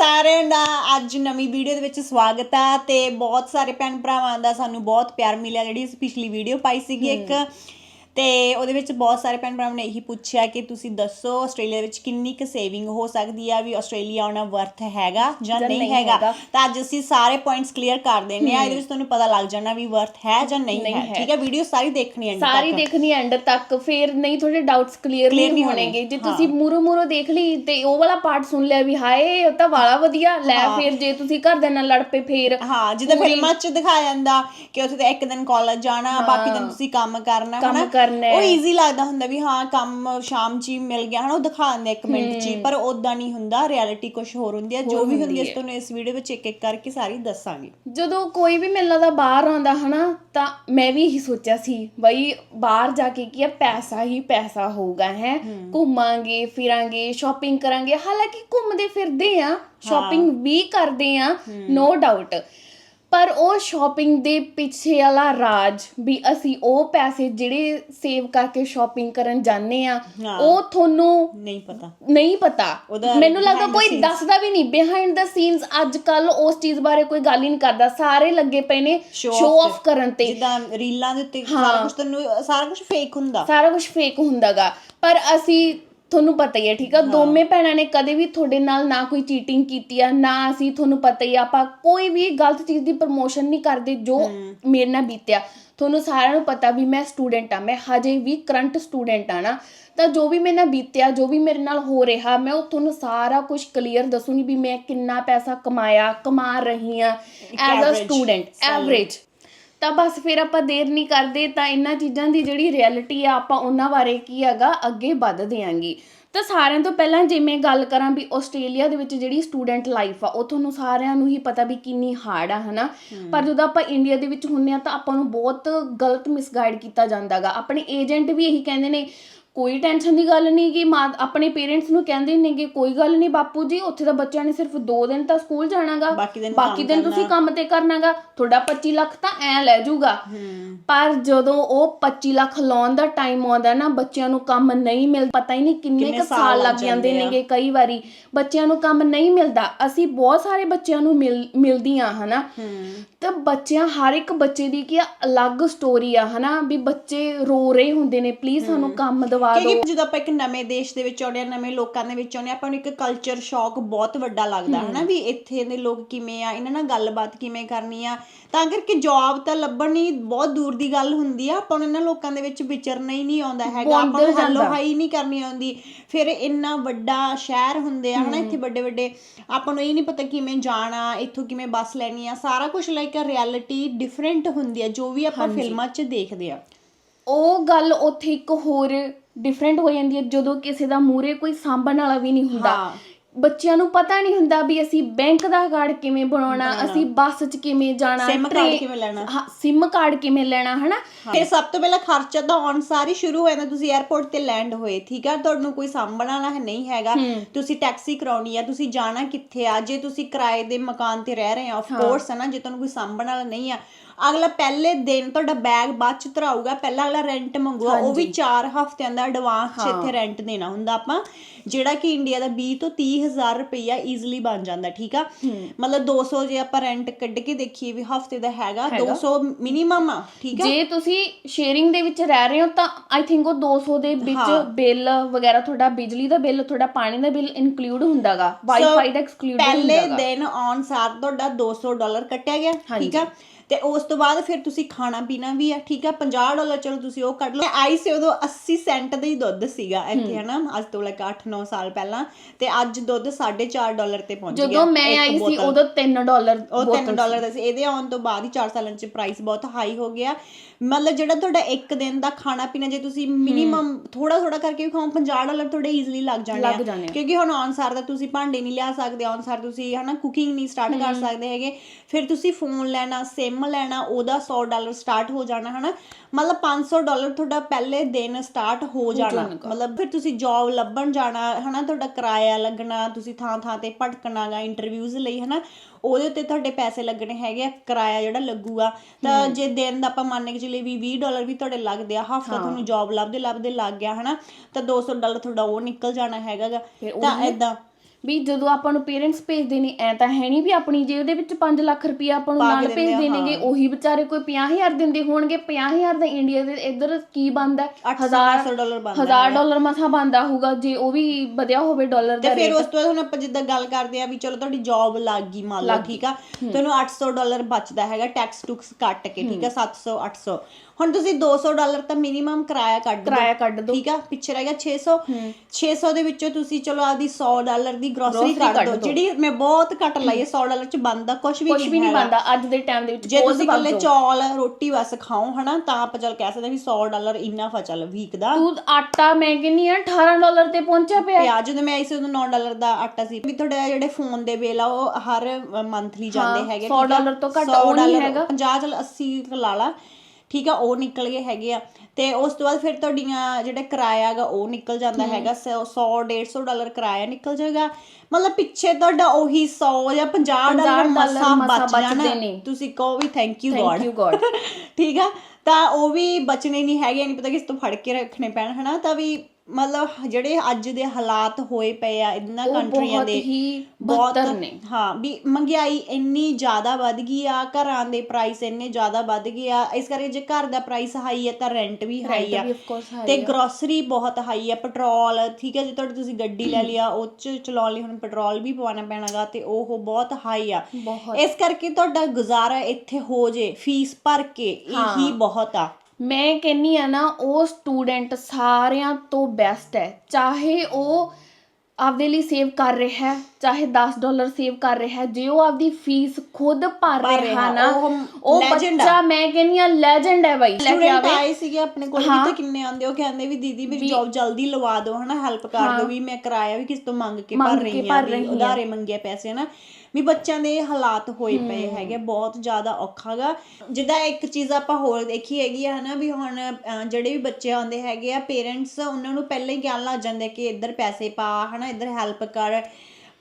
ਸਾਰਿਆਂ ਦਾ ਅੱਜ ਨਵੀਂ ਵੀਡੀਓ ਦੇ ਵਿੱਚ ਸਵਾਗਤ ਆ ਤੇ ਬਹੁਤ ਸਾਰੇ ਭੈਣ ਭਰਾਵਾਂ ਦਾ ਸਾਨੂੰ ਬਹੁਤ ਪਿਆਰ ਮਿਲਿਆ ਜਿਹੜੀ ਅਸੀਂ ਪਿਛਲੀ ਵੀਡੀਓ ਪਾਈ ਸੀਗੀ ਇੱਕ। ਤੇ ਉਹਦੇ ਵਿੱਚ ਬਹੁਤ ਸਾਰੇ ਭੈਣ ਭਰਾਵਾਂ ਨੇ ਇਹੀ ਪੁੱਛਿਆ ਕਿ ਤੁਸੀਂ ਦੱਸੋ ਆਸਟ੍ਰੇਲੀਆ ਵਿੱਚ ਕਿੰਨੀ ਕੁ ਸੇਵਿੰਗ ਹੋ ਸਕਦੀ ਆ ਵੀ ਆਸਟ੍ਰੇਲੀਆ ਆਉਣਾ ਵਰਥ ਹੈਗਾ ਜਾਂ ਨਹੀਂ ਹੈਗਾ। ਤਾਂ ਅੱਜ ਅਸੀਂ ਸਾਰੇ ਪੁਆਇੰਟਸ ਕਲੀਅਰ ਕਰ ਦੇਣੇ ਆ ਇਹਦੇ ਵਿੱਚ ਤੁਹਾਨੂੰ ਪਤਾ ਲੱਗ ਜਾਣਾ ਵੀ ਵਰਥ ਹੈ ਜਾਂ ਨਹੀਂ ਹੈ। ਠੀਕ ਹੈ? ਵੀਡੀਓ ਸਾਰੀ ਦੇਖਣੀ ਹੈ end ਸਾਰੀ ਤੱਕ। ਦੇਖਣੀ ਐਂਡ ਤੱਕ। ਫਿਰ ਨਹੀਂ ਤੁਹਾਡੇ ਡਾਊਟਸ ਕਲੀਅਰ ਨਹੀਂ ਹੋਣਗੇ ਹੋਣੇ। ਜੇ ਤੁਸੀਂ ਮੂਰੋ ਮੂਰੋ ਦੇਖ ਲਈ ਤੇ ਉਹ ਵਾਲਾ ਪਾਰਟ ਸੁਣ ਲਿਆ ਵੀ ਹਾਏ ਉਹ ਤਾਂ ਵਾਲਾ ਵਧੀਆ। ਲੈ। ਫਿਰ ਜੇ ਤੁਸੀਂ ਘਰ ਦੇ ਨਾਲ ਲੜ ਪਏ ਫੇਰ ਹਾਂ ਜਿੱਦਾਂ ਫਿਲਮਾਂ 'ਚ ਦਿਖਾਇਆ ਜਾਂਦਾ ਕਿ ਉੱਥੇ ਤਾਂ ਇੱਕ ਦਿਨ ਕਾਲਜ ਜਾਣਾ ਬਾਕੀ ਦਿਨ ਤੁਸੀਂ ਕੰਮ ਕਰਨਾ ਹਨਾ? ਕਰਨਾ ਹੈ। ਉਹ ਈਜ਼ੀ ਲੱਗਦਾ ਹੁੰਦਾ ਵੀ ਹਾਂ ਕੰਮ ਸ਼ਾਮ 'ਚ ਹੀ ਮਿਲ ਗਿਆ ਹਨਾ ਉਹ ਦਿਖਾ ਦਿੰਦੇ ਇੱਕ ਮਿੰਟ 'ਚ ਹੀ ਪਰ ਉਦਾਂ ਨਹੀਂ ਹੁੰਦਾ ਰਿਐਲਿਟੀ ਕੁਝ ਹੋਰ ਹੁੰਦੀ ਹੈ ਜੋ ਵੀ ਹੁੰਦੀ ਹੈ ਅਸੀਂ ਤੁਹਾਨੂੰ ਇਸ ਵੀਡੀਓ ਵਿੱਚ ਇੱਕ ਇੱਕ ਕਰਕੇ ਸਾਰੀ ਦੱਸਾਂਗੇ। ਜਦੋਂ ਕੋਈ ਵੀ ਮੈਨੂੰ ਲੱਗਦਾ ਬਾਹਰ ਆਉਂਦਾ ਹਨਾ ਤਾਂ ਮੈਂ ਵੀ ਇਹੀ ਸੋਚਿਆ ਸੀ ਬਈ ਬਾਹਰ ਜਾ ਕੇ ਕੀ ਆ ਪੈਸਾ ਹੀ ਪੈਸਾ ਹੋਊਗਾ ਹੈ। ਘੁੰਮਾਂਗੇ ਫਿਰਾਂਗੇ ਸ਼ਾਪਿੰਗ ਕਰਾਂਗੇ ਹਾਲਾਂਕਿ ਘੁੰਮਦੇ ਫਿਰਦੇ ਆ ਸ਼ਾਪਿੰਗ ਵੀ ਕਰਦੇ ਆ ਨੋ ਡਾਊਟ ਪਰ ਉਹ ਸ਼ਾਪਿੰਗ ਦੇ ਪਿੱਛੇ ਵਾਲਾ ਰਾਜ ਵੀ ਅਸੀਂ ਉਹ ਪੈਸੇ ਜਿਹੜੇ ਸੇਵ ਕਰਕੇ ਸ਼ਾਪਿੰਗ ਕਰਨ ਜਾਂਦੇ ਆ। ਉਹ ਤੁਹਾਨੂੰ ਨਹੀਂ ਪਤਾ। ਨਹੀਂ ਪਤਾ। ਮੈਨੂੰ ਲੱਗਦਾ ਕੋਈ ਦੱਸਦਾ ਵੀ ਨਹੀਂ। ਬਿਹਾਈਂਡ ਦਾ ਸੀਨਸ ਅੱਜ ਕੱਲ ਉਸ ਚੀਜ਼ ਬਾਰੇ ਕੋਈ ਗੱਲ ਹੀ ਨਹੀਂ ਕਰਦਾ। ਸਾਰੇ ਲੱਗੇ ਪਏ ਨੇ ਸ਼ੋ ਆਫ ਕਰਨ ਤੇ। ਜਿੱਦਾਂ ਰੀਲਾਂ ਦੇ ਉੱਤੇ ਸਾਰਾ ਕੁਝ ਤੁਹਾਨੂੰ ਸਾਰਾ ਕੁਝ ਫੇਕ ਹੁੰਦਾ। ਸਾਰਾ ਕੁਝ ਫੇਕ ਹੁੰਦਾਗਾ। ਪਰ ਅਸੀਂ ਤੁਹਾਨੂੰ ਪਤਾ ਹੀ ਹੈ ਠੀਕ ਆ? ਦੋਵੇਂ ਭੈਣਾਂ ਨੇ ਕਦੇ ਵੀ ਤੁਹਾਡੇ ਨਾਲ ਨਾ ਕੋਈ ਚੀਟਿੰਗ ਕੀਤੀ ਆ ਨਾ ਅਸੀਂ ਤੁਹਾਨੂੰ ਪਤਾ ਹੀ ਆ ਆਪਾਂ ਕੋਈ ਵੀ ਗਲਤ ਚੀਜ਼ ਦੀ ਪ੍ਰਮੋਸ਼ਨ ਨਹੀਂ ਕਰਦੇ ਜੋ ਮੇਰੇ ਨਾਲ ਬੀਤਿਆ। ਤੁਹਾਨੂੰ ਸਾਰਿਆਂ ਨੂੰ ਪਤਾ ਵੀ ਮੈਂ ਸਟੂਡੈਂਟ ਆ ਮੈਂ ਹਜੇ ਵੀ ਕਰੰਟ ਸਟੂਡੈਂਟ ਆ ਨਾ। ਤਾਂ ਜੋ ਵੀ ਮੇਰੇ ਨਾਲ ਬੀਤਿਆ ਜੋ ਵੀ ਮੇਰੇ ਨਾਲ ਹੋ ਰਿਹਾ ਮੈਂ ਉਹ ਤੁਹਾਨੂੰ ਸਾਰਾ ਕੁਝ ਕਲੀਅਰ ਦੱਸੂੰਗੀ ਵੀ ਮੈਂ ਕਿੰਨਾ ਪੈਸਾ ਕਮਾਇਆ ਕਮਾ ਰਹੀ ਆ as uh average student salary। Average ਤਾਂ ਬਸ ਫਿਰ ਆਪਾਂ ਦੇਰ ਨਹੀਂ ਕਰਦੇ ਤਾਂ ਇਹਨਾਂ ਚੀਜ਼ਾਂ ਦੀ ਜਿਹੜੀ ਰਿਐਲਿਟੀ ਆ ਆਪਾਂ ਉਹਨਾਂ ਬਾਰੇ ਕੀ ਹੈਗਾ ਅੱਗੇ ਵੱਧ ਦਿਆਂਗੇ। ਤਾਂ ਸਾਰਿਆਂ ਤੋਂ ਪਹਿਲਾਂ ਜੇ ਮੈਂ ਗੱਲ ਕਰਾਂ ਵੀ ਆਸਟ੍ਰੇਲੀਆ ਦੇ ਵਿੱਚ ਜਿਹੜੀ ਸਟੂਡੈਂਟ ਲਾਈਫ ਆ ਉਹ ਤੁਹਾਨੂੰ ਸਾਰਿਆਂ ਨੂੰ ਹੀ ਪਤਾ ਵੀ ਕਿੰਨੀ ਹਾਰਡ ਆ ਹਨਾ? ਪਰ ਜਦੋਂ ਆਪਾਂ ਇੰਡੀਆ ਦੇ ਵਿੱਚ ਹੁੰਨੇ ਆ ਤਾਂ ਆਪਾਂ ਨੂੰ ਬਹੁਤ ਗਲਤ ਮਿਸਗਾਈਡ ਕੀਤਾ ਜਾਂਦਾਗਾ ਆਪਣੇ ਏਜੰਟ ਵੀ ਇਹੀ ਕਹਿੰਦੇ ਨੇ ਕੋਈ ਟੈਨਸ਼ਨ ਦੀ ਗੱਲ ਨਹੀਂ ਕਿ ਮਾਂ ਆਪਣੇ ਪੇਰੈਂਟਸ ਨੂੰ ਕਹਿੰਦੇ ਨੇਗੇ ਕੋਈ ਗੱਲ ਨਹੀਂ ਬਾਪੂ ਜੀ ਉੱਥੇ ਤਾਂ ਬੱਚਿਆਂ ਨੇ ਸਿਰਫ 2 ਦਿਨ ਤਾਂ ਸਕੂਲ ਜਾਣਾਗਾ ਬਾਕੀ ਦਿਨ ਬਾਕੀ ਕੰਮ ਦਿਨ ਤੁਸੀਂ ਕੰਮ ਤੇ ਕਰਨਾਗਾ ਤੁਹਾਡਾ 25 ਲੱਖ ਤਾਂ ਐ ਲੈ ਜਾਊਗਾ। ਪਰ ਜਦੋਂ ਉਹ 25 ਲੱਖ ਲਾਉਣ ਦਾ ਟਾਈਮ ਆਉਂਦਾ ਨਾ ਬੱਚਿਆਂ ਨੂੰ ਕੰਮ ਨਹੀਂ ਮਿਲਦਾ ਪਤਾ ਹੀ ਨਹੀਂ ਕਿੰਨੇ ਕੁ ਸਾਲ ਲੱਗ ਜਾਂਦੇ। ਨੇਗੇ ਕਈ ਵਾਰੀ। ਬੱਚਿਆਂ ਨੂੰ ਕੰਮ ਨਹੀਂ ਮਿਲਦਾ। ਅਸੀਂ ਬਹੁਤ ਸਾਰੇ ਬੱਚਿਆਂ ਨੂੰ ਮਿਲ ਮਿਲਦੀਆਂ ਹਨਾ? ਤਾਂ ਬੱਚਿਆਂ ਹਰ ਇੱਕ ਬੱਚੇ ਦੀ ਕੀ ਅਲੱਗ ਸਟੋਰੀ ਆ ਹਨਾ? ਵੀ ਬੱਚੇ ਰੋ ਰਹੇ ਹੁੰਦੇ ਨੇ ਪਲੀਜ਼ ਸਾਨੂੰ ਕੰਮ ਦਵਾ ਦਿਓ ਕਿਉਂਕਿ ਜਦੋਂ ਆਪਾਂ ਇੱਕ ਨਵੇਂ ਦੇਸ਼ ਦੇ ਵਿੱਚ ਆਉਂਦੇ ਆ ਨਵੇਂ ਲੋਕਾਂ ਦੇ ਵਿੱਚ ਆਉਂਦੇ ਆ ਆਪਾਂ ਨੂੰ ਇੱਕ ਕਲਚਰ ਸ਼ੌਕ ਬਹੁਤ ਵੱਡਾ ਲੱਗਦਾ ਹੈ ਨਾ ਵੀ ਇੱਥੇ ਦੇ ਲੋਕ ਕਿਵੇਂ ਆ ਇਹਨਾਂ ਨਾਲ ਗੱਲਬਾਤ ਕਿਵੇਂ ਕਰਨੀ ਆ? ਤਾਂ ਕਰਕੇ ਜੌਬ ਤਾਂ ਲੱਭਣੀ ਬਹੁਤ ਦੂਰ ਦੀ ਗੱਲ ਹੁੰਦੀ ਆ ਆਪਾਂ ਨੂੰ ਇਹਨਾਂ ਲੋਕਾਂ ਦੇ ਵਿੱਚ ਵਿਚਰਨਾ ਹੀ ਨਹੀਂ ਆਉਂਦਾ ਹੈਗਾ ਆਪਾਂ ਨੂੰ ਹੱਲੋ। ਹਾਈ ਨਹੀਂ ਕਰਨੀ ਆਉਂਦੀ। ਫਿਰ ਇੰਨਾ ਵੱਡਾ ਸ਼ਹਿਰ ਹੁੰਦੇ ਆ ਹਨਾ ਇੱਥੇ ਵੱਡੇ ਵੱਡੇ ਆਪਾਂ ਨੂੰ ਇਹ ਨਹੀਂ ਪਤਾ ਕਿਵੇਂ ਜਾਣਾ ਇੱਥੋਂ ਕਿਵੇਂ ਬੱਸ ਲੈਣੀ ਆ ਸਾਰਾ ਕੁਝ ਲਾਈਕ ਰਿਐਲਿਟੀ ਡਿਫਰੈਂਟ ਹੁੰਦੀ ਆ ਜੋ ਵੀ ਆਪਾਂ ਫਿਲਮਾਂ 'ਚ ਦੇਖਦੇ ਆ। ਉਹ ਗੱਲ ਉੱਥੇ ਇੱਕ ਹੋਰ ਡਿਫਰੈਂਟ ਹੋ ਜਾਂਦੀ ਹੈ ਜਦੋਂ ਕਿਸੇ ਦਾ ਮੂਰੇ ਕੋਈ ਸਾਂਭਣ ਵਾਲਾ ਵੀ ਨਹੀਂ ਹੁੰਦਾ। ਬੱਚਿਆਂ ਨੂੰ ਪਤਾ ਨਹੀਂ ਹੁੰਦਾ ਵੀ ਅਸੀਂ ਬੈਂਕ ਦਾ ਕਾਰਡ ਕਿਵੇਂ ਬਣਾਉਣਾ ਅਸੀਂ ਬੱਸ 'ਚ ਕਿਵੇਂ ਜਾਣਾ SIM card ਕਿਵੇਂ ਲੈਣਾ। ਹਾਂ ਸਿਮ ਕਾਰਡ ਕਿਵੇਂ ਲੈਣਾ ਹਨਾ? ਤੇ ਸਭ ਤੋਂ ਪਹਿਲਾਂ ਖਰਚਾ ਤਾਂ ਆਉਣ ਸਾਰ ਸ਼ੁਰੂ ਹੋ ਜਾਂਦਾ ਤੁਸੀਂ 에ਅਰਪੋਰਟ ਤੇ ਲੈਂਡ ਹੋਏ ਠੀਕ ਆ? ਤੁਹਾਨੂੰ ਕੋਈ ਸਾਂਭਣ ਵਾਲਾ ਨਹੀਂ ਹੈਗਾ। ਤੁਸੀਂ ਟੈਕਸੀ ਕਰਾਉਣੀ ਆ ਤੁਸੀਂ ਜਾਣਾ ਕਿੱਥੇ ਆ? ਜੇ ਤੁਸੀਂ ਕਿਰਾਏ ਦੇ ਮਕਾਨ ਤੇ ਰਹਿ ਰਹੇ ਆ ਆਫ ਕੋਰਸ ਹੈ ਨਾ ਜੇ ਤੁਹਾਨੂੰ ਕੋਈ ਸਾਂਭਣ ਵਾਲਾ ਨਹੀਂ ਆ। ਅਗਲਾ ਪਹਿਲੇ ਦਿਨ ਤੁਹਾਡਾ ਬੈਗ ਬਾਅਦ ਚ ਧਰਾਊਗਾ ਪਹਿਲਾਂ ਅਗਲਾ ਰੈਂਟ ਮੰਗੂਗਾ ਉਹ ਵੀ 4 ਹਫ਼ਤਿਆਂ ਦਾ ਐਡਵਾਂਸ ਚ ਇੱਥੇ ਰੈਂਟ ਦੇਣਾ ਹੁੰਦਾ ਆਪਾਂ। ਜਿਹੜਾ ਕਿ ਇੰਡੀਆ ਦਾ 20 ਤੋਂ 30 ਹਜ਼ਾਰ ਰੁਪਈਆ ਈਜ਼ੀਲੀ ਬਣ ਜਾਂਦਾ ਠੀਕ ਆ? ਮਤਲਬ 200 ਜੇ ਆਪਾਂ ਰੈਂਟ ਕੱਢ ਕੇ ਦੇਖੀਏ ਵੀ ਹਫ਼ਤੇ ਦਾ ਹੈਗਾ 200 ਮਿਨੀਮਮ ਆ ਠੀਕ ਆ? ਜੇ ਤੁਸੀਂ ਸ਼ੇਅਰਿੰਗ ਦੇ ਵਿੱਚ ਰਹਿ ਰਹੇ ਹੋ ਤਾਂ ਆਈ ਥਿੰਕ ਉਹ 200 ਦੇ ਵਿੱਚ ਬਿੱਲ ਵਗੈਰਾ ਤੁਹਾਡਾ ਬਿਜਲੀ ਦਾ ਬਿੱਲ ਤੁਹਾਡਾ ਪਾਣੀ ਦਾ ਬਿੱਲ ਇਨਕਲੂਡ ਹੁੰਦਾਗਾ। ਵਾਈਫਾਈ ਦਾ ਐਕਸਕਲੂਡ ਪਹਿਲੇ ਹੁੰਦਾਗਾ। ਦਿਨ ਔਨ ਸਾਰ ਤੁਹਾਡਾ 200 ਡਾਲਰ ਕੱਟਿਆ ਗਿਆ ਠੀਕ ਆ? ਤੇ ਉਸ ਤੋਂ ਬਾਅਦ ਫਿਰ ਤੁਸੀਂ ਖਾਣਾ ਪੀਣਾ ਵੀ ਆ ਠੀਕ ਆ? 50 ਡਾਲਰ ਚਲੋ ਤੁਸੀਂ ਉਹ ਕੱਢ ਲਓ। ਆਈ ਸੀ ਉਦੋਂ 80 ਸੈਂਟ ਦਾ ਹੀ ਦੁੱਧ ਸੀਗਾ ਇੱਥੇ ਹਨਾ? ਅੱਜ ਤੋਂ ਲੱਗਾ 8-9 ਸਾਲ ਪਹਿਲਾਂ। ਤੇ ਅੱਜ ਦੁੱਧ 4.5 ਡਾਲਰ ਤੇ ਪਹੁੰਚ ਗਿਆ ਜਦੋਂ ਮੈਂ ਆਈ ਸੀ। ਉਦੋਂ 3 ਡਾਲਰ ਉਹ 3 ਡਾਲਰ ਦਾ ਸੀ। ਇਹਦੇ ਆਉਣ ਤੋਂ ਬਾਅਦ ਹੀ 4 ਸਾਲਾਂ ਚ ਪ੍ਰਾਈਸ ਬਹੁਤ ਹਾਈ ਹੋ ਗਿਆ। ਮਤਲਬ ਜਿਹੜਾ ਤੁਹਾਡਾ ਇੱਕ ਦਿਨ ਦਾ ਖਾਣਾ ਪੀਣਾ ਜੇ ਤੁਸੀਂ ਮਿਨੀਮਮ ਥੋੜਾ ਥੋੜਾ ਕਰਕੇ ਵੀ ਖਾਓ 50 ਡਾਲਰ ਤੁਹਾਡੇ ਈਜ਼ੀਲੀ ਲੱਗ ਜਾਣੇ ਆ। ਕਿਉਂਕਿ ਹੁਣ ਔਨਸਾਰ ਦਾ ਤੁਸੀਂ ਭਾਂਡੇ ਨਹੀਂ ਲਿਆ ਸਕਦੇ ਔਨਸਾਰ ਤੁਸੀਂ ਹਨਾ ਕੁਕਿੰਗ ਨਹੀਂ ਸਟਾਰਟ ਕਰ ਸਕਦੇ ਹੈਗੇ। ਫਿਰ ਤੁਸੀਂ ਫੋਨ ਲੈਣਾ ਸਿਮ ਲੈਣਾ ਉਹਦਾ 100 ਡਾਲਰ ਸਟਾਰਟ ਹੋ ਜਾਣਾ ਹਨਾ? ਮਤਲਬ 500 ਡਾਲਰ ਤੁਹਾਡਾ ਪਹਿਲੇ ਦਿਨ ਸਟਾਰਟ ਹੋ ਜਾਣਾ। ਮਤਲਬ ਫਿਰ ਤੁਸੀਂ ਜੌਬ ਲੱਭਣ ਜਾਣਾ ਹਨਾ? ਤੁਹਾਡਾ ਕਿਰਾਇਆ ਲੱਗਣਾ ਤੁਸੀਂ ਥਾਂ ਥਾਂ ਤੇ ਭਟਕਣਾਗਾ ਇੰਟਰਵਿਊਜ਼ ਲਈ ਹਨਾ? ਉਹਦੇ ਉੱਤੇ ਤੁਹਾਡੇ ਪੈਸੇ ਲੱਗਣੇ ਹੈਗੇ ਆ ਕਿਰਾਇਆ ਜਿਹੜਾ ਲੱਗੂਗਾ। ਤਾਂ ਜੇ ਦਿਨ ਦਾ ਆਪਾਂ ਮੰਨ ਕੇ ਚੱਲੇ ਵੀ 20 ਡਾਲਰ ਵੀ ਤੁਹਾਡੇ ਲੱਗਦੇ ਆ ਹਫਤਾ ਤੁਹਾਨੂੰ ਜੌਬ ਲੱਭਦੇ ਲੱਭਦੇ ਲੱਗ ਗਿਆ ਹਨਾ? ਤਾਂ 200 ਡਾਲਰ ਤੁਹਾਡਾ ਉਹ ਨਿਕਲ ਜਾਣਾ ਹੈਗਾਗਾ। ਤਾਂ ਐਦਾਂ ਵੀ ਜਦੋਂ ਆਪਾਂ ਨੂੰ ਪੇਰੈਂਟਸ ਭੇਜਦੇ ਨੇ ਐ ਤਾਂ ਹੈ ਨਹੀਂ ਵੀ ਆਪਣੀ ਜੇਬ ਦੇ ਵਿੱਚ 5 ਲੱਖ ਰੁਪਇਆ ਆਪਾਂ ਨੂੰ ਨਾਲ ਦਿੰਦੇ ਭੇਜ ਆ, ਦੇਣਗੇ ਹਾਂ। ਉਹੀ ਵਿਚਾਰੇ ਕੋਈ 50000 ਦਿੰਦੇ ਹੋਣਗੇ 50000 ਦਾ ਇੰਡੀਆ ਦੇ ਇੱਧਰ ਕੀ ਬਣਦਾ? 800 ਡਾਲਰ ਬਣਦਾ ਹਜ਼ਾਰ ਡਾਲਰ ਮਸਾ ਬਣਦਾ ਹੋਊਗਾ ਜੇ ਉਹ ਵੀ ਵਧਿਆ ਹੋਵੇ ਡਾਲਰ ਤੇ ਦਾ ਫਿਰ ਰੇਟ ਉਸ ਤੋਂ ਬਾਅਦ ਹੁਣ ਆਪਾਂ ਜਿੱਦਾਂ ਗੱਲ ਕਰਦੇ ਆ ਵੀ ਚਲੋ ਤੁਹਾਡੀ ਜੌਬ ਲੱਗ ਗਈ ਮੰਨ ਲਓ ਠੀਕ ਆ। ਤੁਹਾਨੂੰ 800 ਡਾਲਰ ਬਚਦਾ ਹੈਗਾ ਟੈਕਸ ਟੁਕਸ ਕੱਟ ਕੇ ਠੀਕ ਆ 700 800 ਹੁਣ ਤੁਸੀਂ 200 ਡਾਲਰ ਤਾਂ ਮਿਨੀਮਮ ਕਿਰਾਇਆ ਕੱਢ ਦਿਓ। ਕਿਰਾਇਆ ਕੱਢ ਦੋ ਠੀਕ ਆ? ਪਿੱਛੇ ਰਹਿ ਗਿਆ 600 600 ਦੇ ਵਿੱਚੋਂ ਤੁਸੀਂ ਚਲੋ ਆਦੀ 100 ਡਾਲਰ ਦੀ ਗਰੋਸਰੀ ਕੱਢ ਦਿਓ। ਜਿਹੜੀ ਮੈਂ ਬਹੁਤ ਘੱਟ ਲਾਈ ਹੈ 100 ਡਾਲਰ ਚ ਬਣਦਾ ਕੁਝ ਵੀ ਕੁਝ ਨਹੀਂ ਵੀ ਨਹੀਂ ਹੈਗਾ। ਬਣਦਾ। ਅੱਜ ਦੇ ਟਾਈਮ ਦੇ ਵਿੱਚ ਜੇ ਤੁਸੀਂ ਜਾਊ। ਚੌਲ ਰੋਟੀ ਬਸ ਖਾਓ ਹਨਾ ਤਾਂ ਆਪਾਂ ਚੱਲ ਕਹਿ ਸਕਦੇ ਵੀ 100 ਡਾਲਰ ਇਨਫ ਆ ਚੱਲ ਵੀਕ ਦਾ। ਤੂੰ ਆਟਾ ਮੈਂ ਕਹਿੰਨੀ ਆ 18 ਡਾਲਰ ਤੇ ਪਹੁੰਚਿਆ ਪਿਆ। ਪਿਆਜ਼ ਜਦੋਂ ਮੈਂ ਆਈ ਸੀ ਉਦੋਂ 9 ਡਾਲਰ ਦਾ ਆਟਾ ਸੀ। ਵੀ ਤੁਹਾਡੇ ਜਿਹੜੇ ਫੋਨ ਦੇ ਬਿੱਲ ਆ ਉਹ ਹਰ ਮੰਥਲੀ ਜਾਂਦੇ ਹੈਗੇ 100 ਠੀਕ ਆ? ਡਾਲਰ ਤੋਂ ਘੱਟ 100 ਉਹ ਨਹੀਂ ਹੈਗਾ। 50 ਚਲ 80 ਕੁ ਲਾ ਲਾ। ਠੀਕ ਆ ਉਹ ਨਿਕਲ ਗਏ ਹੈਗੇ ਆ। ਤੇ ਉਸ ਤੋਂ ਬਾਅਦ ਫਿਰ ਤੁਹਾਡੀਆਂ ਜਿਹੜਾ ਕਿਰਾਇਆ ਹੈਗਾ ਉਹ ਨਿਕਲ ਜਾਂਦਾ ਹੈਗਾ। 100 150 ਡਾਲਰ ਕਿਰਾਇਆ ਨਿਕਲ ਜਾਏਗਾ। ਮਤਲਬ ਪਿੱਛੇ ਤੁਹਾਡਾ ਉਹੀ 100 ਜਾਂ 50 ਡਾਲਰ ਮਸਾਂ ਬਚ ਜਾਣਾ। ਤੁਸੀਂ ਕਹੋ ਵੀ thank you thank God you God ਠੀਕ ਆ? ਤਾਂ ਉਹ ਵੀ ਬਚਣੇ ਨਹੀਂ ਹੈਗੇ ਨਹੀਂ ਪਤਾ ਕਿਸ ਤੋਂ ਫੜ ਕੇ ਰੱਖਣੇ ਪੈਣ ਹਨਾ? ਤਾਂ ਵੀ ਮਤਲਬ ਜਿਹੜੇ ਅੱਜ ਦੇ ਹਾਲਾਤ ਹੋਏ ਪਏ ਆ ਇਹਨਾਂ ਉਹ ਕੰਟਰੀਆਂ ਬਹੁਤ ਦੇ ਬਹੁਤ ਨੇ। ਹਾਂ ਵੀ ਮਹਿੰਗਾਈ ਇੰਨੀ ਜ਼ਿਆਦਾ ਵੱਧ ਗਈ ਆ ਘਰਾਂ ਦੇ ਪ੍ਰਾਈਸ ਇੰਨੇ ਜ਼ਿਆਦਾ ਵੱਧ ਗਏ ਆ ਇਸ ਕਰਕੇ ਜੇ ਘਰ ਦਾ ਪ੍ਰਾਈਸ ਹਾਈ ਹੈ ਤਾਂ ਰੈਂਟ ਵੀ ਹਾਈ ਆ ਤੇ ਗਰੋਸਰੀ ਬਹੁਤ ਹਾਈ ਆ ਪੈਟਰੋਲ ਠੀਕ ਹੈ ਜੇ ਤੁਹਾਡੀ ਤੁਸੀਂ ਗੱਡੀ ਲੈ ਲਿਆ ਉਹ ਚ ਚਲਾਉਣ ਲਈ ਹੁਣ ਪੈਟਰੋਲ ਵੀ ਪਵਾਉਣਾ ਪੈਣਾਗਾ ਤੇ ਉਹ ਬਹੁਤ ਹਾਈ ਆ। ਇਸ ਕਰਕੇ ਤੁਹਾਡਾ ਗੁਜ਼ਾਰਾ ਇੱਥੇ ਹੋ ਜੇ ਫੀਸ ਭਰ ਕੇ ਇਹੀ ਬਹੁਤ ਆ। ਮੈਂ ਕਹਿੰਨੀ ਆ ਨਾ ਉਹ ਸਟੂਡੈਂਟ ਸਾਰਿਆਂ ਤੋਂ ਬੈਸਟ ਹੈ। ਚਾਹੇ ਉਹ ਆਪਦੇ ਲਈ ਸੇਵ ਕਰ ਰਿਹਾ ਹੈ ਚਾਹੇ 10 ਡਾਲਰ ਸੇਵ ਕਰ ਰਿਹਾ ਹੈ ਜੇ ਉਹ ਆਪਦੀ ਫੀਸ ਖੁਦ ਭਰ ਰਿਹਾ ਨਾ ਉਹ। ਬੱਚਾ ਮੈਂ ਕਹਿੰਨੀ ਆ ਲੈਜੈਂਡ ਹੈ ਬਾਈ ਲੈ ਕੇ ਸਟੂਡੈਂਟ ਆਵੇ। ਆਏ ਸੀਗੇ ਆਪਣੇ ਕੋਲ ਵੀ ਤਾਂ ਕਿੰਨੇ ਆਉਂਦੇ ਉਹ ਕਹਿੰਦੇ ਵੀ ਦੀਦੀ ਮੇਰੀ ਜੌਬ ਜਲਦੀ ਲਵਾ ਦਿਓ ਹਨਾ ਹੈਲਪ ਕਰ ਦਿਓ ਵੀ ਮੈਂ ਕਿਰਾਇਆ ਵੀ ਕਿਸ ਤੋਂ ਮੰਗ ਕੇ ਭਰ ਰਹੀ ਹਾਂ। ਉਧਾਰੇ ਮੰਗੇ ਪੈਸੇ ਨਾ ਵੀ ਬੱਚਿਆਂ ਦੇ ਹਾਲਾਤ ਹੋਏ ਪਏ ਹੈਗੇ ਬਹੁਤ ਜ਼ਿਆਦਾ ਔਖਾ ਗਾ। ਜਿੱਦਾਂ ਇੱਕ ਚੀਜ਼ ਆਪਾਂ ਹੋਰ ਦੇਖੀ ਹੈਗੀ ਆ ਹਨਾ ਵੀ ਹੁਣ ਜਿਹੜੇ ਵੀ ਬੱਚੇ ਆਉਂਦੇ ਹੈਗੇ ਆ ਪੇਰੈਂਟਸ ਉਹਨਾਂ ਨੂੰ ਪਹਿਲਾਂ ਹੀ ਕਹਿਣ ਲੱਗ ਜਾਂਦੇ ਕਿ ਇੱਧਰ ਪੈਸੇ ਪਾ ਹਨਾ ਇੱਧਰ ਹੈਲਪ ਕਰ।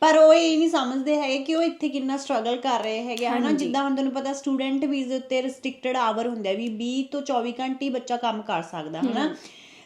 ਪਰ ਉਹ ਇਹ ਨਹੀਂ ਸਮਝਦੇ ਹੈਗੇ ਕਿ ਉਹ ਇੱਥੇ ਕਿੰਨਾ ਸਟਰਗਲ ਕਰ ਰਹੇ ਹੈਗੇ ਹਨਾ। ਜਿੱਦਾਂ ਹੁਣ ਤੁਹਾਨੂੰ ਪਤਾ ਸਟੂਡੈਂਟ ਵੀਜ਼ੇ ਉੱਤੇ ਰੈਸਟ੍ਰਿਕਟਡ ਆਵਰ ਹੁੰਦੇ ਆ ਵੀ 20 ਤੋਂ 24 ਘੰਟੇ ਬੱਚਾ ਕੰਮ ਕਰ ਸਕਦਾ ਹਨਾ।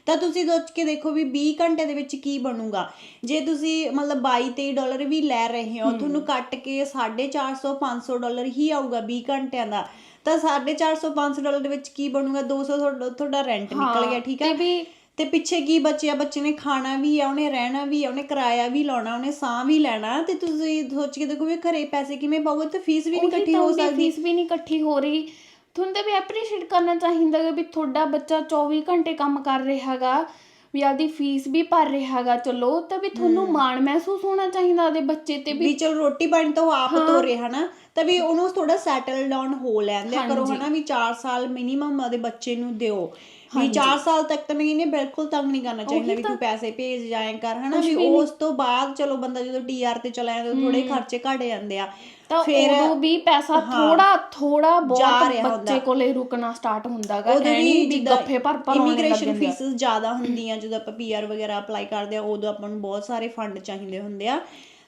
ਤਾਂ ਤੁਸੀਂ ਸੋਚ ਕੇ ਦੇਖੋ ਵੀ 20 ਘੰਟੇ ਦੇ ਵਿੱਚ ਕੀ ਬਣੂਗਾ। ਜੇ ਤੁਸੀਂ ਮਤਲਬ 22 23 ਡਾਲਰ ਵੀ ਲੈ ਰਹੇ ਹੋ ਤੁਹਾਨੂੰ ਕੱਟ ਕੇ 450 500 ਡਾਲਰ ਹੀ ਆਊਗਾ 20 ਘੰਟਿਆਂ ਦਾ। ਤਾਂ 450 500 ਡਾਲਰ ਦੇ ਵਿੱਚ ਕੀ ਬਣੂਗਾ? 200 ਤੁਹਾਡਾ- ਰੈਂਟ ਨਿਕਲ ਗਿਆ ਠੀਕ ਤੇ ਹੈ ਵੀ ਤੇ ਪਿੱਛੇ ਕੀ ਬਚਿਆ? ਬੱਚੇ ਨੇ ਖਾਣਾ ਵੀ ਆ ਉਹਨੇ ਰਹਿਣਾ ਵੀ ਆ ਉਹਨੇ ਕਿਰਾਇਆ ਵੀ ਲਾਉਣਾ ਉਹਨੇ ਸਾਹ ਵੀ ਲੈਣਾ। ਤੇ ਤੁਸੀਂ ਸੋਚ ਕੇ ਦੇਖੋ ਵੀ ਘਰੇ ਪੈਸੇ ਕਿਵੇਂ ਪਾਓਗੇ? ਤੇ ਫੀਸ ਵੀ ਨਹੀਂ ਇਕੱਠੀ ਤਾਂ ਹੋ ਸਕਦੀ। ਫੀਸ ਵੀ ਨਹੀਂ ਇਕੱਠੀ ਹੋ ਰਹੀ। ਤੁਹਾਨੂੰ ਤਾਂ ਵੀ ਐਪਰੀਸ਼ੀਏਟ ਕਰਨਾ ਚਾਹੀਦਾ ਹੈ ਵੀ ਤੁਹਾਡਾ ਬੱਚਾ 24 ਘੰਟੇ ਕੰਮ ਕਰ ਰਿਹਾ ਹੈਗਾ ਵੀ ਆਦੀ ਫੀਸ ਵੀ ਭਰ ਰਿਹਾ ਹੈਗਾ ਚਲੋ ਤਾਂ ਵੀ ਤੁਹਾਨੂੰ ਮਾਣ ਮਹਿਸੂਸ ਹੋਣਾ ਚਾਹੀਦਾ ਉਹਦੇ ਬੱਚੇ ਤੇ ਵੀ। ਵੀ ਚਲੋ ਰੋਟੀ ਪਾਣੀ ਤਾਂ ਉਹ ਆਪ ਤੋਰੇ ਹਨਾ ਤਾਂ ਵੀ ਉਹਨੂੰ ਥੋੜਾ ਸੈਟਲ ਡਾਊਨ ਹੋ ਲੈਂਦੇ ਕਰੋ ਹਨਾ ਵੀ 4 ਸਾਲ ਮਿਨੀਮਮ ਉਹਦੇ ਬੱਚੇ ਨੂੰ ਦਿਓ। ਵੀ 4 ਸਾਲ ਤੱਕ ਤਾਂ ਨਹੀਂ ਨੇ ਬਿਲਕੁਲ ਤੰਗ ਨਹੀਂ ਕਰਨਾ ਚਾਹੀਦਾ ਵੀ ਤੂੰ ਪੈਸੇ ਭੇਜ ਜਾਇਆ ਕਰ ਹਨਾ? ਵੀ ਉਸ ਤੋਂ ਬਾਅਦ ਚਲੋ ਬੰਦਾ ਜਦੋਂ ਟੀਆਰ ਤੇ ਚਲਾ ਜਾਂਦਾ ਥੋੜੇ ਖਰਚੇ ਘਟ ਜਾਂਦੇ ਆ। ਤਾਂ ਉਦੋਂ ਵੀ ਪੈਸਾ ਥੋੜਾ ਥੋੜਾ ਬਹੁਤ ਬੱਚੇ ਕੋਲੇ ਰੁਕਣਾ ਸਟਾਰਟ ਹੁੰਦਾਗਾ ਐਨੀ ਵੀ ਗੱਫੇ ਭਰ ਭਰ ਇਮੀਗ੍ਰੇਸ਼ਨ ਫੀਸਸ ਜ਼ਿਆਦਾ ਹੁੰਦੀਆਂ ਜਦੋਂ ਆਪਾਂ ਪੀਆਰ ਵਗੈਰਾ ਅਪਲਾਈ ਕਰਦੇ ਆ ਉਦੋਂ ਆਪਾਂ ਨੂੰ ਬਹੁਤ ਸਾਰੇ ਫੰਡ ਚਾਹੀਦੇ ਹੁੰਦੇ ਆ।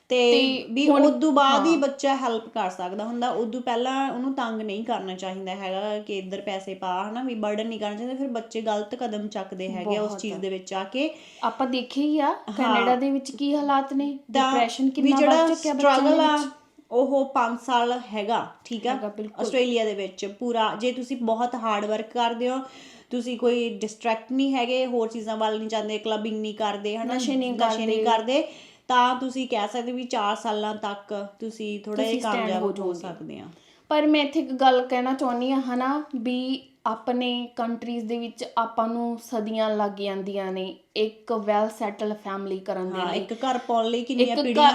ਤੇ ਵੀ ਉਦੋਂ ਬਾਅਦ ਹੀ ਬੱਚਾ ਹੈਲਪ ਕਰ ਸਕਦਾ ਹੁੰਦਾ ਉਦੋਂ ਪਹਿਲਾਂ ਉਹਨੂੰ ਤੰਗ ਨਹੀਂ ਕਰਨਾ ਚਾਹੀਦਾ ਹੈਗਾ ਕਿ ਇੱਧਰ ਪੈਸੇ ਪਾ ਹਨਾ ਵੀ ਬਰਡਨ ਨਹੀਂ ਕਰਨਾ ਚਾਹੀਦਾ ਫਿਰ ਬੱਚੇ ਗਲਤ ਕਦਮ ਚੱਕਦੇ ਹੈਗੇ ਉਸ ਚੀਜ਼ ਦੇ ਵਿੱਚ ਆ ਕੇ। ਆਪਾਂ ਦੇਖੀ ਹੀ ਆ ਕੈਨੇਡਾ ਦੇ ਵਿੱਚ ਕੀ ਹਾਲਾਤ ਨੇ? ਤਾਂ ਡਿਪਰੈਸ਼ਨ ਕਿੰਨਾ ਵੱਧ ਚੁੱਕਿਆ ਬੱਚਿਆਂ ਦੇ ਸਟਰਗਲ ਆ ਵਿੱਚ? ਉਹ 5 ਸਾਲ ਹੈਗਾ ਠੀਕ ਆ। ਆਸਟ੍ਰੇਲੀਆ ਦੇ ਵਿੱਚ ਪੂਰਾ ਜੇ ਤੁਸੀਂ ਬਹੁਤ ਹਾਰਡ ਵਰਕ ਕਰਦੇ ਹੋ ਤੁਸੀਂ ਕੋਈ ਡਿਸਟਰੈਕਟ ਨਹੀਂ ਹੈਗੇ ਹੋਰ ਚੀਜ਼ਾਂ ਵੱਲ ਨਹੀਂ ਜਾਂਦੇ ਕਲੱਬਿੰਗ ਨਹੀਂ ਕਰਦੇ ਹਨਾ ਨਸ਼ੇ ਨਹੀਂ ਕਰਦੇ ਤਾਂ ਤੁਸੀਂ ਕਹਿ ਸਕਦੇ ਵੀ 4 ਸਾਲਾਂ ਤੱਕ ਤੁਸੀਂ ਥੋੜਾ ਜਿਹਾ ਕਾਮਯਾਬ ਹੋ ਹੋ। ਸਕਦੇ ਆ ਪਰ ਮੈਂ ਇੱਥੇ ਇੱਕ ਗੱਲ ਕਹਿਣਾ ਚਾਹੁੰਦੀ ਆ ਹਨਾ ਵੀ ਆਪਣੇ ਕੰਟਰੀਜ਼ ਦੇ ਵਿੱਚ ਆਪਾਂ ਨੂੰ ਸਦੀਆਂ ਲੱਗ ਜਾਂਦੀਆਂ ਨੇ ਇੱਕ ਵੈਲ ਸੈਟਲ ਫੈਮਿਲੀ ਕਰਨ ਦੇ ਹਾਂ ਲਈ। ਇੱਕ ਘਰ ਪਾਉਣ ਲਈ ਕਿੰਨੀਆਂ ਪੀੜ੍ਹੀਆਂ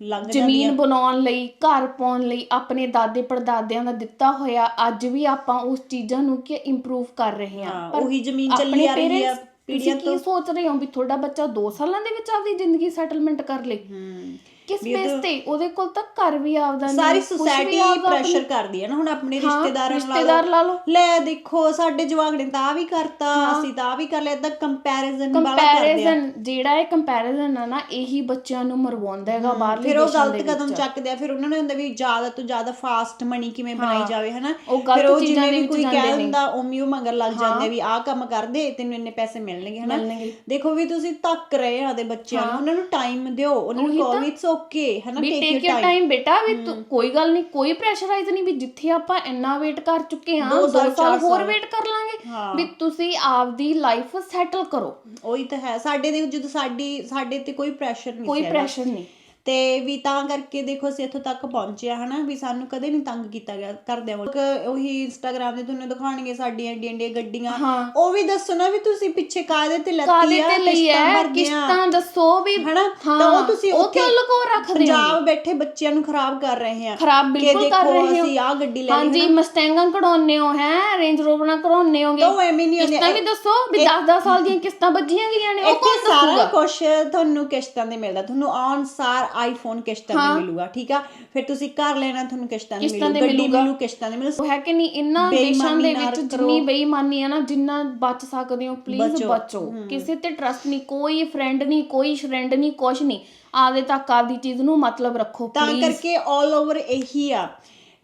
ਲੰਘ ਜਾਂਦੀਆਂ। ਜ਼ਮੀਨ ਬਣਾਉਣ ਲਈ ਘਰ ਪਾਉਣ ਲਈ ਆਪਣੇ ਦਾਦੇ ਪੜਦਾਦਿਆਂ ਦਾ ਦਿੱਤਾ ਹੋਇਆ ਅੱਜ ਵੀ ਆਪਾਂ ਉਸ ਚੀਜ਼ਾਂ ਨੂੰ ਕਿ ਇੰਪਰੂਵ ਕਰ ਰਹੇ ਹਾਂ। ਹਾਂ, ਪਰ ਉਹੀ ਜ਼ਮੀਨ ਚੱਲੀ ਆ ਰਹੀ ਆ। ਤੁਸੀਂ ਕੀ ਸੋਚ ਰਹੇ ਹੋ ਵੀ ਤੁਹਾਡਾ ਬੱਚਾ 2 ਸਾਲਾਂ ਦੇ ਵਿੱਚ ਆਪਦੀ ਜ਼ਿੰਦਗੀ ਸੈਟਲਮੈਂਟ ਕਰ ਲੇ? ਹੂੰ। ਕਿਸ ਬੇਸ ਤੇ? ਉਹਦੇ ਕੋਲ ਤਾਂ ਘਰ ਵੀ ਆਪਦਾ ਨਹੀਂ ਸਾਰੀ ਕੁਛ ਵੀ ਸੁਸਾਇਟੀ ਆਪਦਾ ਆਪਣੀ- ਪ੍ਰੈਸ਼ਰ ਕਰਦੀ ਹੈ ਨਾ ਹੁਣ ਆਪਣੇ ਹਾਂ, ਰਿਸ਼ਤੇਦਾਰਾਂ ਨੂੰ ਰਿਸ਼ਤੇਦਾਰ ਲਾ ਲਓ। ਲੈ ਦੇਖੋ ਸਾਡੇ ਜਵਾਕ ਨੇ ਤਾਂ ਆਹ ਵੀ ਕਰਤਾ ਅਸੀਂ ਤਾਂ ਆਹ ਵੀ ਕਰ ਲਿਆ ਇਦਾਂ ਕੰਪੈਰੀਜ਼ਨ ਵਾਲਾ ਕਰਦੇ ਆ। ਕੰਪੈਰੀਜ਼ਨ ਜਿਹੜਾ ਇਹ ਕੰਪੈਰੀਜ਼ਨ ਆ ਨਾ ਇਹੀ ਬੱਚਿਆਂ ਨੂੰ ਮਰਵਾਉਂਦਾ ਹੈਗਾ ਬਾਹਰਲੇ ਫਿਰ ਉਹ ਦੇਸ਼ਾਂ ਦੇ ਗਲਤ ਕਦਮ ਚੱਕਦੇ ਆ ਫਿਰ ਉਹਨਾਂ ਨੂੰ ਹੁੰਦਾ ਵੀ ਜ਼ਿਆਦਾ ਤੋਂ ਜ਼ਿਆਦਾ ਫਾਸਟ ਮਨੀ ਕਿਵੇਂ ਬਣਾਈ ਜਾਵੇ ਹਨਾ? ਉਹ ਗਲਤ ਫਿਰ ਉਹ ਚੀਜ਼ਾਂ ਦੇ ਵੀ ਵਿੱਚ ਕੋਈ ਜਾਂਦੇ ਕਹਿ ਨੇ। ਦਿੰਦਾ ਉਮੀ ਉਹ ਮਗਰ ਲੱਗ ਜਾਂਦੇ ਵੀ ਆਹ ਕੰਮ ਕਰਦੇ ਤੈਨੂੰ ਇੰਨੇ ਪੈਸੇ ਮਿਲਣਗੇ ਹਨਾ? ਮਿਲਣਗੇ। ਦੇਖੋ ਵੀ ਤੁਸੀਂ ਤੱਕ ਰਹੇ ਆ ਦੇ ਬੱਚਿਆਂ ਨੂੰ ਉਹਨਾਂ ਨੂੰ ਟਾਈਮ ਦਿਓ ਉਹਨਾਂ ਨੂੰ ਕਹੋ ਵੀ ਇਟਸ ਓਕੇ ਹਨਾ ਵੀ ਟੇਕ ਯੂਰ ਟਾਈਮ ਬੇਟਾ ਵੀ ਕੋਈ ਗੱਲ ਨਹੀਂ ਕੋਈ ਪ੍ਰੈਸ਼ਰਾਈਜ਼ ਨਹੀਂ ਵੀ ਜਿੱਥੇ ਆਪਾਂ ਇੰਨਾ ਵੇਟ ਕਰ ਚੁੱਕੇ ਹਾਂ ਦੋ ਦੋ ਸਾਲ, ਸਾਲ ਚਾਰ ਹੋਰ। ਵੇਟ ਕਰ ਲਾਂਗੇ। ਵੀ ਤੁਸੀਂ ਆਪਦੀ ਲਾਈਫ ਸੈਟਲ ਕਰੋ ਉਹੀ ਤਾਂ ਹੈ ਸਾਡੇ ਦੇ ਜਦੋਂ ਸਾਡੀ ਸਾਡੇ ਤੇ ਕੋਈ ਪ੍ਰੈਸ਼ਰ ਨਹੀਂ ਕੋਈ। ਪ੍ਰੈਸ਼ਰ ਨਹੀਂ ਤੇ ਵੀ ਤਾਂ ਕਰਕੇ ਦੇਖੋ ਅਸੀਂ ਇੱਥੋਂ ਤੱਕ ਪਹੁੰਚੇ ਆ ਹਨਾ ਵੀ ਸਾਨੂੰ ਕਦੇ ਨਹੀਂ ਤੰਗ ਕੀਤਾ ਗਿਆ ਕਰਦੇ ਵੱਲ ਉਹੀ ਇੰਸਟਾਗ੍ਰam ਤੇ ਤੁਹਾਨੂੰ ਦਿਖਾਣਗੇ ਸਾਡੀਆਂ ਏਡੀਆਂ ਏਡੀਆਂ ਗੱਡੀਆਂ। ਉਹ ਵੀ ਦੱਸੋ ਨਾ ਵੀ ਤੁਸੀਂ ਪਿੱਛੇ ਕਾਹਦੇ ਤੇ ਲੱਤੀ ਕਾਦੇ ਆ ਕਿਸ਼ਤਾਂ ਭਰਦੇ ਆ ਕਿਸ਼ਤਾਂ ਦੱਸੋ ਵੀ ਹਨਾ ਤਾਂ ਉਹ ਤੁਸੀਂ ਉਹ ਕਿਉਂ ਲੁਕੋ ਰੱਖਦੇ ਹੋ ਪੰਜਾਬ ਬੈਠੇ ਬੱਚਿਆਂ ਨੂੰ ਖਰਾਬ ਕਰ ਰਹੇ ਆ। ਖਰਾਬ ਬਿਲਕੁਲ ਕਰ ਰਹੇ ਹੋ। ਅਸੀਂ ਆ ਗੱਡੀ ਲੈ ਲਈ ਹਾਂਜੀ ਮਸਟੈਂਗਾਂ ਕਢਾਉਣੇ ਹੋ ਹੈ? ਰੇਂਜ ਰੋਵਰਾਂ ਕਢਾਉਣੇ ਹੋਗੇ। ਤਾਂ ਐਵੇਂ ਨਹੀਂ ਹੁੰਦੇ ਕਿਸ਼ਤਾਂ ਵੀ ਦੱਸੋ ਵੀ 10-10 ਸਾਲ ਦੀਆਂ ਕਿਸ਼ਤਾਂ ਵੱਜੀਆਂ ਗਈਆਂ ਨੇ ਉਹ ਕੌਣ ਸਾਰਾ ਦੱਸੂਗਾ? ਕੁਝ ਤੁਹਾਨੂੰ ਕਿਸ਼ਤਾਂ ਦੇ ਮਿਲਦਾ। ਤੁਹਾਨੂੰ ਅਨਸਾਰ ਆਈਫੋਨ ਕਿਸ਼ਤਾਂ ਦੇ ਮਿਲੂਗਾ ਠੀਕ ਆ? ਫਿਰ ਤੁਸੀਂ ਘਰ ਲੈਣਾ ਤੁਹਾਨੂੰ ਕਿਸ਼ਤਾਂ ਦੇ ਕਿਸ਼ਤਾਂ ਮਿਲੂ ਗੱਡੀ ਮਿਲੂਗਾ। ਮਿਲੂ ਕਿਸ਼ਤਾਂ ਦੇ ਮਿਲੂ। ਉਹ ਹੈ ਕਿ ਨਹੀਂ ਇਹਨਾਂ ਦੇਸ਼ਾਂ ਬੇਈਮਾਨੀ ਦੇ ਨਾ ਵਿੱਚ ਕਰੋ। ਜਿੰਨੀ ਬੇਈਮਾਨੀ ਹੈ ਨਾ ਜਿੰਨਾ ਬਚ ਸਕਦੇ ਹੋ ਪਲੀਜ਼ ਬਚੋ। ਬਚੋ। ਕਿਸੇ ਤੇ ਟਰਸਟ ਨਹੀਂ ਕੋਈ ਫਰੈਂਡ ਨਹੀਂ ਕੋਈ ਫਰੈਂਡ ਨਹੀਂ ਕੁਝ ਨਹੀਂ। ਆਪਦੇ ਤੱਕ ਆਪਦੀ ਚੀਜ਼ ਨੂੰ ਮਤਲਬ ਰੱਖੋ ਤਾਂ ਪਲੀਜ਼ ਕਰਕੇ 올 ਓਵਰ ਇਹੀ ਆ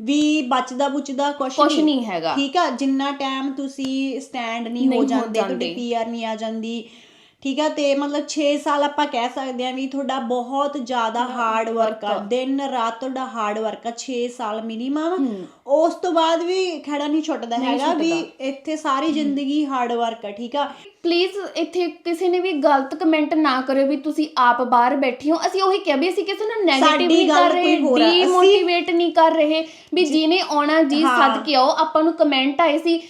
ਵੀ ਬਚਦਾ ਬੁਚਦਾ ਕੁਛ ਕੁਝ ਨਹੀਂ। ਹੈਗਾ। ਠੀਕ ਆ? ਜਿੰਨਾ ਟਾਈਮ ਤੁਸੀਂ ਸਟੈਂਡ ਨਹੀਂ ਨਹੀਂ ਹੋ ਹੋ ਜਾਂਦੇ ਤੁਹਾਡੀ ਜਾਂਦੇ। ਪੀਆਰ ਨਹੀਂ ਆ ਜਾਂਦੀ ਠੀਕ ਆ ਤੇ ਮਤਲਬ 6 ਸਾਲ ਆਪਾਂ ਕਹਿ ਸਕਦੇ ਆ ਵੀ ਤੁਹਾਡਾ ਬਹੁਤ ਜ਼ਿਆਦਾ ਹਾਰਡ ਵਰਕ ਆ। ਦਿਨ ਰਾਤ ਤੁਹਾਡਾ ਹਾਰਡ ਵਰਕ ਆ 6 ਸਾਲ ਮਿਨੀਮਮ ਉਸ ਤੋਂ ਬਾਅਦ ਵੀ ਖੜਾ ਨਹੀਂ ਛੁੱਟਦਾ ਹੈਗਾ ਵੀ ਇੱਥੇ ਸਾਰੀ ਜ਼ਿੰਦਗੀ ਹਾਰਡ ਵਰਕ ਆ ਠੀਕ ਆ? ਪਲੀਜ਼ ਇੱਥੇ ਕਿਸੇ ਨੇ ਵੀ ਗਲਤ ਕਮੈਂਟ ਨਾ ਕਰਿਓ ਵੀ ਤੁਸੀਂ ਆਪ ਬਾਹਰ ਬੈਠੇ ਹੋ। ਅਸੀਂ ਉਹੀ ਕਿਹਾ ਵੀ ਅਸੀਂ ਕਿਸੇ ਨੂੰ ਨੈਗੇਟਿਵ ਨਹੀਂ ਕਰ ਰਹੇ ਡੀਮੋਟੀਵੇਟ ਨਹੀਂ ਕਰ ਰਹੇ ਵੀ ਜਿਹਨੇ ਆਉਣਾ ਜੀ ਸੱਦ ਕੇ ਆਓ ਆਪਾਂ ਨੂੰ ਕਮੈਂਟ ਆਏ ਸੀ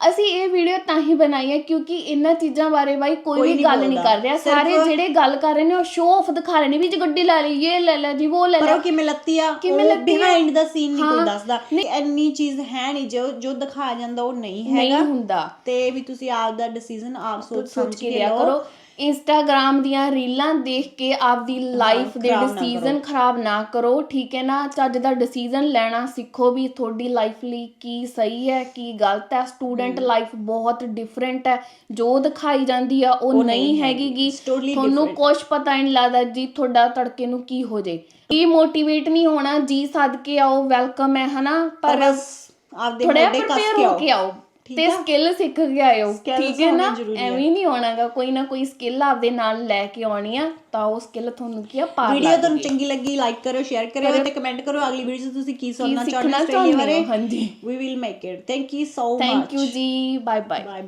ਅਸੀਂ ਇਹ ਵੀਡੀਓ ਤਾਂ ਹੀ ਬਣਾਈ ਹੈ ਕਿਉਂਕਿ ਇਹਨਾਂ ਚੀਜ਼ਾਂ ਬਾਰੇ ਬਾਈ ਕੋਈ ਵੀ ਨਹੀਂ ਗੱਲ ਨਹੀਂ। ਕਰ ਰਿਹਾ ਸਾਰੇ ਜਿਹੜੇ ਗੱਲ ਕਰ ਰਹੇ ਨੇ ਉਹ ਸ਼ੋਅ ਆਫ ਦਿਖਾ ਰਹੇ ਨੇ ਵੀ ਜੇ ਗੱਡੀ ਲੈ ਲਈ ਇਹ ਲੈ ਲੈ ਜੀ ਉਹ ਲੈ ਪਰ ਲੈ। ਉਹ ਕਿਵੇਂ ਲੱਤੀ ਆ? ਕਿਵੇਂ ਲੱਤੀ? ਬਿਹਾਈਂਡ ਦਾ ਸੀਨ ਨਹੀਂ ਕੋਈ। ਦੱਸਦਾ। ਇੰਨੀ ਚੀਜ਼ ਹੈ ਨਹੀਂ ਜੋ ਜੋ ਦਿਖਾਇਆ ਜਾਂਦਾ ਉਹ ਨਹੀਂ ਨਹੀਂ ਹੈਗਾ। ਹੁੰਦਾ। ਤੇ ਵੀ ਤੁਸੀਂ ਆਪ ਦਾ ਡਿਸੀਜਨ ਆਪ ਸੋਚ ਸਮਝ ਕੇ ਲਿਆ ਕਰੋ। ਇੰਸਟਾਗ੍ਰam ਦੀਆਂ ਰੀਲਾਂ ਦੇਖ ਕੇ ਆਪਦੀ ਲਾਈਫ ਦੇ ਡਿਸੀਜਨ ਖਰਾਬ ਨਾ ਕਰੋ ਠੀਕ ਹੈ ਨਾ? ਚੱਜ ਦਾ ਡਿਸੀਜਨ ਲੈਣਾ ਸਿੱਖੋ ਵੀ ਤੁਹਾਡੀ ਲਾਈਫ ਲਈ ਕੀ ਸਹੀ ਹੈ ਕੀ ਗਲਤ ਹੈ। ਸਟੂਡੈਂਟ ਲਾਈਫ ਬਹੁਤ ਡਿਫਰੈਂਟ ਹੈ। ਜੋ ਦਿਖਾਈ ਜਾਂਦੀ ਆ ਉਹ ਨਹੀਂ ਹੈਗੀਗੀ। ਤੁਹਾਨੂੰ ਕੁਝ ਪਤਾ ਨਹੀਂ ਲੱਗਦਾ ਜੀ ਤੁਹਾਡਾ ਤੜਕੇ ਨੂੰ ਕੀ ਹੋ ਜੇ। ਕੀ ਮੋਟੀਵੇਟ ਨਹੀਂ ਹੋਣਾ ਜੀ ਸੱਦ ਕੇ ਆਓ ਵੈਲਕਮ ਹੈ ਹਨਾ? ਪਰ ਆਪਦੇ ਮੋਢੇ ਕੱਸ ਕੇ ਆਓ। ਤੇ ਸਕਿੱਲ ਸਿੱਖ ਕੇ ਆਇਓ ਠੀਕ ਹੈ ਨਾ। ਐਵੇਂ ਨਹੀਂ ਹੋਣਾਗਾ। ਕੋਈ ਨਾ ਕੋਈ ਸਕਿੱਲ ਆਪਦੇ ਨਾਲ ਲੈ ਕੇ ਆਉਣੀ ਆ ਤਾਂ ਉਹ ਸਕਿੱਲ ਤੁਹਾਨੂੰ ਕੀ ਆ? ਪਾਰ ਵੀਡੀਓ ਤੁਹਾਨੂੰ ਚੰਗੀ ਲੱਗੀ ਲਾਈਕ ਕਰੋ ਸ਼ੇਅਰ ਕਰਿਓ ਤੇ ਕਮੈਂਟ ਕਰੋ ਅਗਲੀ ਵੀਡੀਓ 'ਚ ਤੁਸੀਂ ਕੀ ਸੁਣਨਾ ਚਾਹੁੰਦੇ ਹੋ ਹਾਂਜੀ। We will make it thank you so much thank you ਜੀ। Bye bye